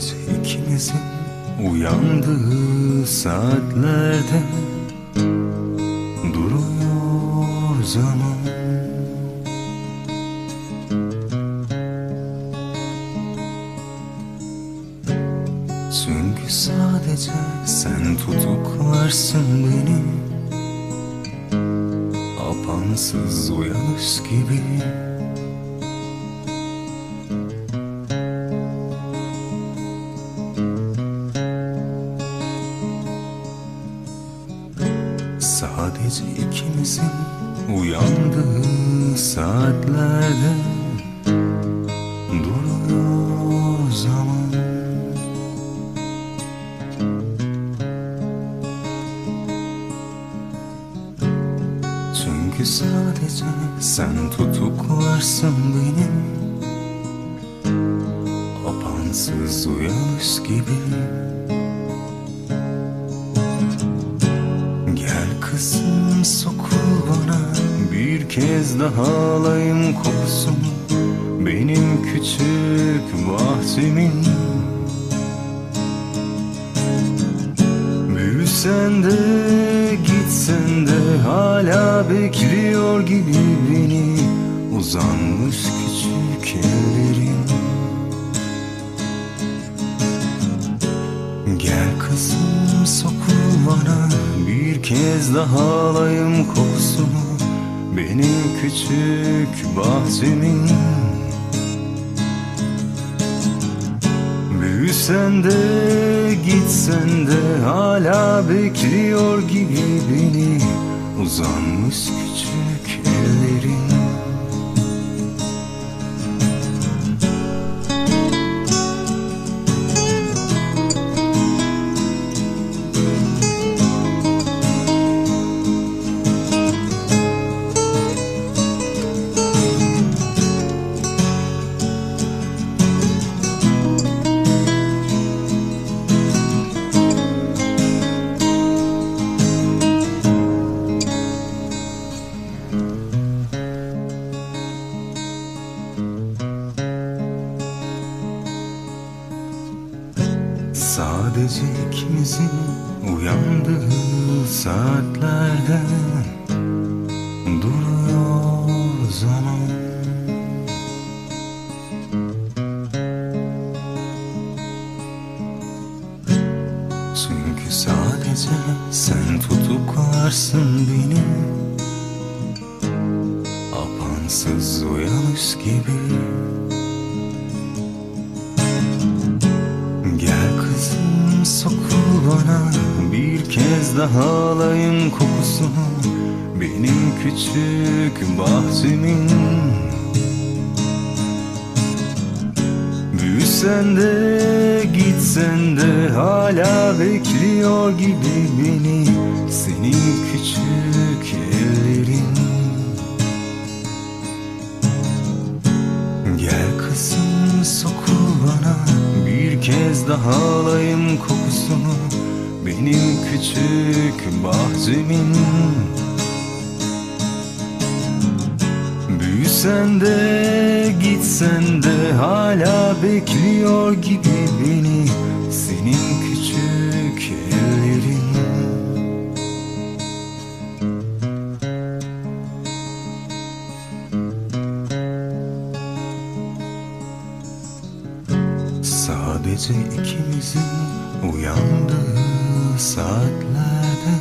Sadece ikimizin uyandığı saatlerde Duruyor zaman. Çünkü sadece sen tutuklarsın beni. Apansız uyanış gibi Sadece ikimizin uyandığı saatlerde Duruyor zaman. Çünkü sadece sen tutuklarsın benim. Apansız uyanış gibi Gel kızım sokul bana. Bir kez daha alayım kokusunu Benim küçük bahçemin. Büyüsen de gitsen de hala bekliyor gibi beni kızım sokul bana Bir kez daha alayım kokusunu. Benim küçük bahçemin. Büyüsen de gitsen de hala bekliyor gibi beni. Uzanmış küçük ellerin Sadece ikimizin uyandığı saatlerde? Duruyor zaman. Çünkü sadece sen tutuklarsın beni. Apansız uyanış gibi sokul bana Bir kez daha alayım kokusunu. Benim küçük bahçemin. Büyüsen de gitsen de hala bekliyor gibi beni. Senin küçük kez daha alayım kokusunu. Benim küçük bahçemin. Büyüsen de gitsen de hala bekliyor gibi beni. Senin gece ikimizin uyandığı saatlerde